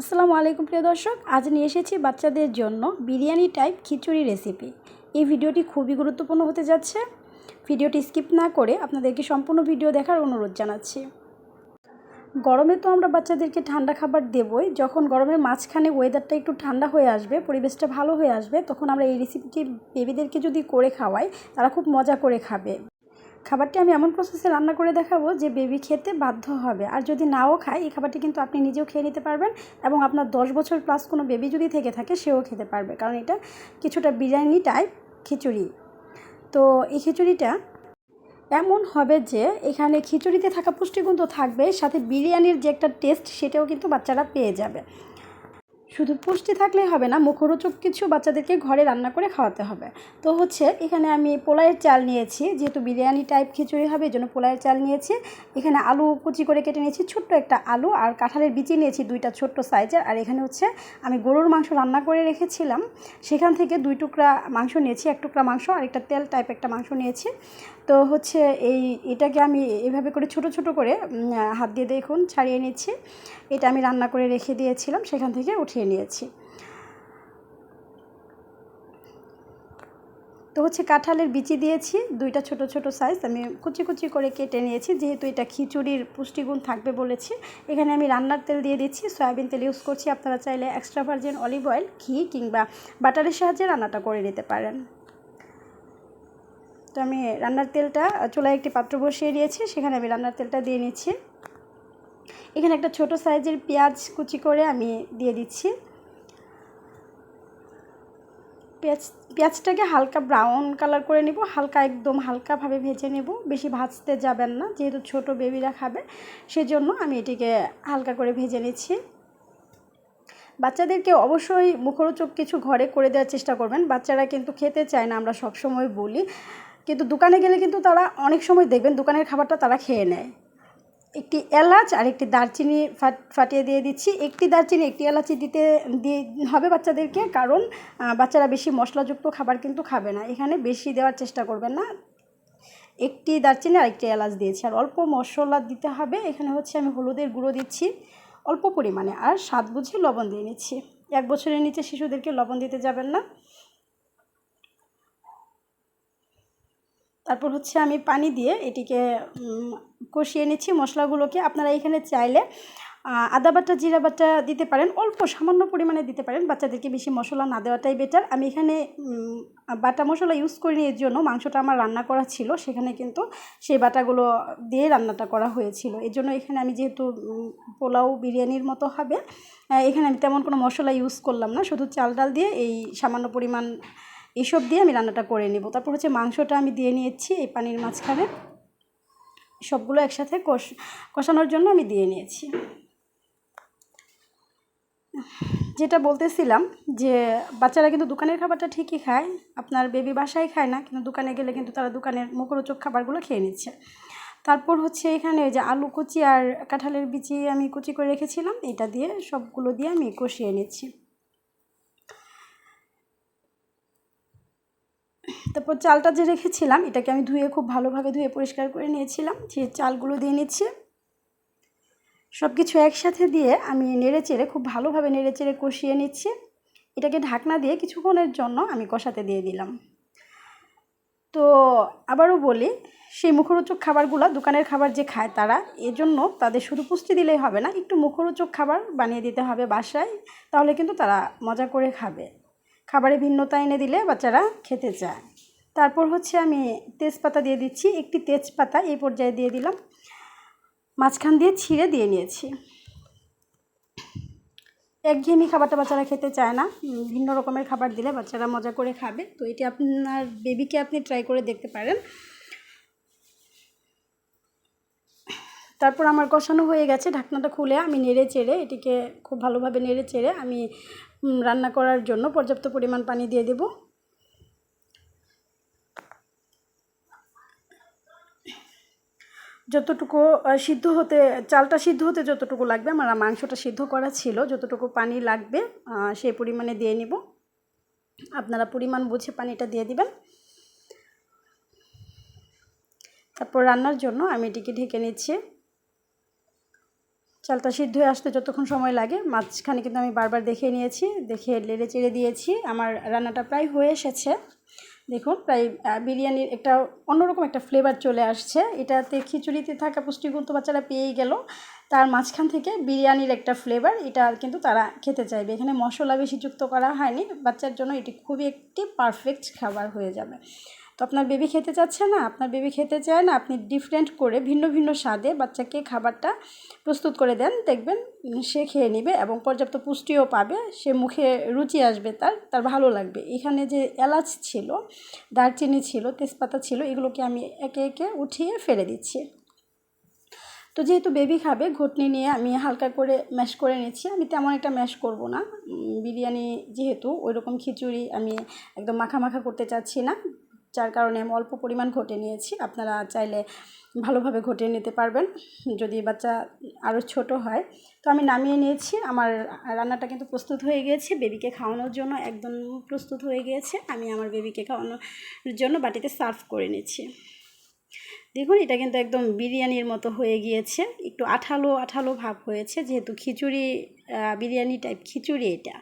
আসসালামু আলাইকুম প্রিয় দর্শক, আজ নিয়ে এসেছি বাচ্চাদের জন্য বিরিয়ানি টাইপ খিচুড়ি রেসিপি এই ভিডিওটি খুবই গুরুত্বপূর্ণ হতে যাচ্ছে। ভিডিওটি স্কিপ না করে আপনাদেরকে সম্পূর্ণ ভিডিও দেখার অনুরোধ জানাচ্ছি। গরমে তো আমরা বাচ্চাদেরকে ঠান্ডা খাবার দেবই। যখন গরমের মাঝখানে ওয়েদারটা একটু ঠান্ডা হয়ে আসবে, পরিবেশটা ভালো হয়ে আসবে, তখন আমরা এই রেসিপিটি বেবিদেরকে যদি করে খাওয়াই, তারা খুব মজা করে খাবে। খাবারটি আমি এমন প্রসেসে রান্না করে দেখাবো যে বেবি খেতে বাধ্য হবে। আর যদি নাও খায়, এই খাবারটি কিন্তু আপনি নিজেও খেয়ে নিতে পারবেন এবং আপনার দশ বছর প্লাস কোনো বেবি যদি থেকে থাকে, সেও খেতে পারবে। কারণ এটা কিছুটা বিরিয়ানি টাইপ খিচুড়ি। তো এই খিচুড়িটা এমন হবে যে এখানে খিচুড়িতে থাকা পুষ্টিগুণ তো থাকবে সাথে বিরিয়ানির যে একটা টেস্ট সেটাও কিন্তু বাচ্চারা পেয়ে যাবে। শুধু পুষ্টি থাকলেই হবে না, মুখরোচক কিছু বাচ্চাদেরকে ঘরে রান্না করে খাওয়াতে হবে। তো হচ্ছে, এখানে আমি পোলাইয়ের চাল নিয়েছি, যেহেতু বিরিয়ানি টাইপ খিচুড়ি হবে, এই জন্য পোলাইয়ের চাল নিয়েছি। এখানে আলু কুচি করে কেটে নিয়েছি, ছোট্ট একটা আলু আর কাঁঠালের বিচি নিয়েছি, দুইটা ছোট্ট সাইজের। আর এখানে হচ্ছে, আমি গরুর মাংস রান্না করে রেখেছিলাম। সেখান থেকে দুই টুকরা মাংস নিয়েছি, এক টুকরা মাংস আর একটা তেল টাইপ একটা মাংস নিয়েছি। তো হচ্ছে, এই, এটাকে আমি এভাবে করে ছোট ছোট করে হাত দিয়ে দেখুন, ছাড়িয়ে নিচ্ছি। এটা আমি রান্না করে রেখে দিয়েছিলাম, সেখান থেকে উঠিয়ে নিয়েছি। তো হচ্ছে কাঁঠালের বিচি দিয়েছি, দুইটা ছোট ছোট সাইজ আমি কুচি কুচি করে কেটে নিয়েছি, যেহেতু এটা খিচুড়ির পুষ্টিগুণ থাকবে বলেছি। এখানে আমি রান্নার তেল দিয়ে দিচ্ছি, সয়াবিন তেল ইউজ করছি, আপনারা চাইলে এক্সট্রা ভার্জিন অলিভ অয়েল ঘি কিংবা বাটারের সাহায্যে রান্নাটা করে নিতে পারেন। তো আমি রান্নার তেলটা চুলায় একটি পাত্র বসিয়ে নিয়েছি সেখানে আমি রান্নার তেলটা দিয়ে নিচ্ছি। এখানে একটা ছোট সাইজের পেঁয়াজ কুচি করে আমি দিয়ে দিচ্ছি। পেঁয়াজ, পেঁয়াজটাকে হালকা ব্রাউন কালার করে নেব, হালকা একদম হালকাভাবে ভেজে নেব, বেশি ভাজতে যাবেন না, যেহেতু ছোট বেবিরা খাবে, সেজন্য আমি এটিকে হালকা করে ভেজে নিচ্ছি। বাচ্চাদেরকে অবশ্যই মুখরোচক কিছু ঘরে করে দেওয়ার চেষ্টা করবেন, বাচ্চারা কিন্তু খেতে চায় না, আমরা সবসময় বলি। কিন্তু দোকানে গেলে কিন্তু তারা অনেক সময় দেখবেন দোকানের খাবারটা তারা খেয়ে নেয়। একটি এলাচ আর একটি দারচিনি ফাট, ফাটিয়ে দিয়ে দিচ্ছি। একটি দারচিনি, একটি এলাচি দিতে, দিয়ে হবে বাচ্চাদেরকে, কারণ বাচ্চারা বেশি মশলাযুক্ত খাবার কিন্তু খাবে না। এখানে বেশি দেওয়ার চেষ্টা করবেন না। একটি দারচিনি আর একটি এলাচ দিয়েছি। আর অল্প মশলা দিতে হবে। এখানে হচ্ছে আমি হলুদের গুঁড়ো দিচ্ছি। অল্প পরিমাণে। আর স্বাদ বুঝে লবণ দিয়ে নিচ্ছি। এক বছরের নিচে শিশুদেরকে লবণ দিতে যাবেন না। তারপর হচ্ছে আমি পানি দিয়ে এটিকে কষিয়ে নিচ্ছি। মশলাগুলোকে আপনারা এখানে চাইলে আদা বাটা, জিরা বাটা দিতে পারেন। অল্প সামান্য পরিমাণে দিতে পারেন। বাচ্চাদেরকে বেশি মশলা না দেওয়াটাই বেটার আমি এখানে বাটা মশলা ইউজ করিনি এর জন্য। মাংসটা আমার রান্না করা ছিল। সেখানে কিন্তু সেই বাটাগুলো দিয়ে রান্নাটা করা হয়েছিল। এর জন্য এখানে আমি যেহেতু পোলাও বিরিয়ানির মতো হবে এখানে আমি তেমন কোনো মশলা ইউজ করলাম না। শুধু চাল ডাল দিয়ে এই সামান্য পরিমাণ এসব দিয়ে আমি রান্নাটা করে নেব। তারপর হচ্ছে মাংসটা আমি দিয়ে নিয়েছি এই পানির মাঝখানে। সবগুলো একসাথে কষ, কষানোর জন্য আমি দিয়ে নিয়েছি। যেটা বলতেছিলাম যে, বাচ্চারা কিন্তু দোকানের খাবারটা ঠিকই খায়, আপনার বেবি বাসায় খায় না, কিন্তু দোকানে গেলে কিন্তু তারা দোকানের মুখরোচক খাবারগুলো খেয়ে নিচ্ছে। তারপর হচ্ছে এখানে ওই যে আলু কুচি আর কাঁঠালের বিচি আমি কুচি করে রেখেছিলাম, এটা দিয়ে সবগুলো দিয়ে আমি কষিয়ে নিচ্ছি। তারপর চালটা যে রেখেছিলাম, এটাকে আমি ধুয়ে খুব ভালোভাবে ধুয়ে পরিষ্কার করে নিয়েছিলাম। যে চালগুলো দিয়ে নিচ্ছি সব কিছু একসাথে দিয়ে আমি নেড়ে চেড়ে খুব ভালোভাবে নেড়ে চেড়ে কষিয়ে নিচ্ছি। এটাকে ঢাকনা দিয়ে কিছুক্ষণের জন্য আমি কষাতে দিয়ে দিলাম। তো আবারও বলি, সেই মুখরোচক খাবারগুলো দোকানের খাবার যে খায় তারা, এজন্য তাদের শুধু পুষ্টি দিলেই হবে না, একটু মুখরোচক খাবার বানিয়ে দিতে হবে বাসায়, তাহলে কিন্তু তারা মজা করে খাবে। খাবারে ভিন্নতা এনে দিলে বাচ্চারা খেতে চায়। তারপর হচ্ছে আমি তেজপাতা দিয়ে দিচ্ছি, একটি তেজপাতা এই পর্যায়ে দিয়ে দিলাম। মাঝখান দিয়ে ছিঁড়ে দিয়ে নিয়েছি। একঘেয়েমি খাবারটা বাচ্চারা খেতে চায় না। ভিন্ন রকমের খাবার দিলে বাচ্চারা মজা করে খাবে। তো এটি আপনার বেবিকে আপনি ট্রাই করে দেখতে পারেন। তারপর আমার কষানো হয়ে গেছে, ঢাকনাটা খুলে আমি নেড়ে চেড়ে এটিকে খুব ভালোভাবে নেড়ে চেড়ে আমি রান্না করার জন্য পর্যাপ্ত পরিমাণ পানি দিয়ে দেব। যতটুকু সিদ্ধ হতে, চালটা সিদ্ধ হতে যতটুকু লাগবে, আমার মাংসটা সিদ্ধ করা ছিল, যতটুকু পানি লাগবে সেই পরিমাণে দিয়ে নিব। আপনারা পরিমাণ বুঝে পানিটা দিয়ে দিবেন। তারপর রান্নার জন্য আমি এটিকে ঢেকে নিচ্ছি। চালটা সিদ্ধ হয়ে আসতে যতক্ষণ সময় লাগে, মাঝখানে কিন্তু আমি বারবার দেখে নিয়েছি দেখে লেড়ে চেড়ে দিয়েছি। আমার রান্নাটা প্রায় হয়ে এসেছে। দেখুন প্রায় বিরিয়ানির একটা অন্যরকম একটা ফ্লেভার চলে আসছে। এটাতে খিচুড়িতে থাকা পুষ্টিগুণ তো বাচ্চারা পেয়েই গেল। তার মাঝখান থেকে বিরিয়ানির একটা ফ্লেভার এটা কিন্তু তারা খেতে চাইবে। এখানে মশলা বেশি যুক্ত করা হয়নি। বাচ্চার জন্য এটি খুবই একটি পারফেক্ট খাবার হয়ে যাবে। তো আপনার বেবি খেতে চাচ্ছে না, আপনার বেবি খেতে চায় না, আপনি ডিফারেন্ট করে ভিন্ন ভিন্ন স্বাদে বাচ্চাকে খাবারটা প্রস্তুত করে দেন, দেখবেন সে খেয়ে নেবে এবং পর্যাপ্ত পুষ্টিও পাবে, সে মুখে রুচি আসবে তার তার ভালো লাগবে। এখানে যে এলাচ ছিল, দারচিনি ছিল, তেজপাতা ছিল, এগুলোকে আমি একে একে উঠিয়ে ফেলে দিচ্ছি। তো যেহেতু বেবি খাবে, ঘুটনি নিয়ে আমি হালকা করে ম্যাশ করে নিচ্ছি, আমি তেমন একটা ম্যাশ করব না। বিরিয়ানি যেহেতু ওই রকম খিচুড়ি আমি একদম মাখা মাখা করতে চাচ্ছি না। যার কারণে আমি অল্প পরিমাণ ঘটে নিয়েছি। আপনারা চাইলে ভালোভাবে ঘটে নিতে পারবেন, যদি বাচ্চা আরও ছোট হয়। তো আমি নামিয়ে নিয়েছি। আমার রান্নাটা কিন্তু প্রস্তুত হয়ে গিয়েছে। বেবিকে খাওয়ানোর জন্য একদম প্রস্তুত হয়ে গিয়েছে। আমি আমার বেবিকে খাওয়ানোর জন্য বাটিতে সার্ভ করে নিচ্ছি। দেখুন, এটা কিন্তু একদম বিরিয়ানির মতো হয়ে গিয়েছে। একটু আঠালো আঠালো ভাব হয়েছে, যেহেতু খিচুড়ি বিরিয়ানি টাইপ খিচুড়ি এটা।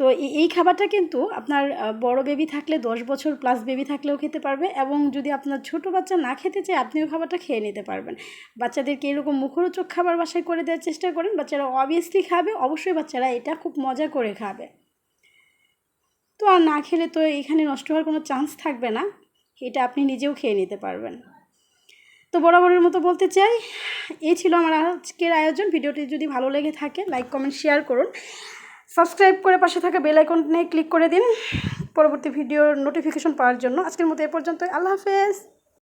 তো এই- খাবারটা কিন্তু আপনার বড় বেবি থাকলে দশ বছর প্লাস বেবি থাকলেও খেতে পারবে এবং যদি আপনার ছোট বাচ্চা না খেতে চায়, আপনিও খাবারটা খেয়ে নিতে পারবেন। বাচ্চাদেরকে এরকম মুখরোচক খাবার বাসায় করে দেওয়ার চেষ্টা করেন। বাচ্চারা অবভিয়াসলি খাবে, অবশ্যই বাচ্চারা এটা খুব মজা করে খাবে। তো আর না খেলে তো এখানে নষ্ট হওয়ার কোনো চান্স থাকবে না। এটা আপনি নিজেও খেয়ে নিতে পারবেন। তো বরাবরের মতো বলতে চাই এই ছিল আমার আজকের আয়োজন। ভিডিওটি যদি ভালো লেগে থাকে লাইক কমেন্ট শেয়ার করুন। সাবস্ক্রাইব করে পাশে থাকা বেল আইকনে ক্লিক করে দিন পরবর্তী ভিডিওর নোটিফিকেশন পাওয়ার জন্য। আজকের মতো এ পর্যন্ত আল্লাহ হাফেজ।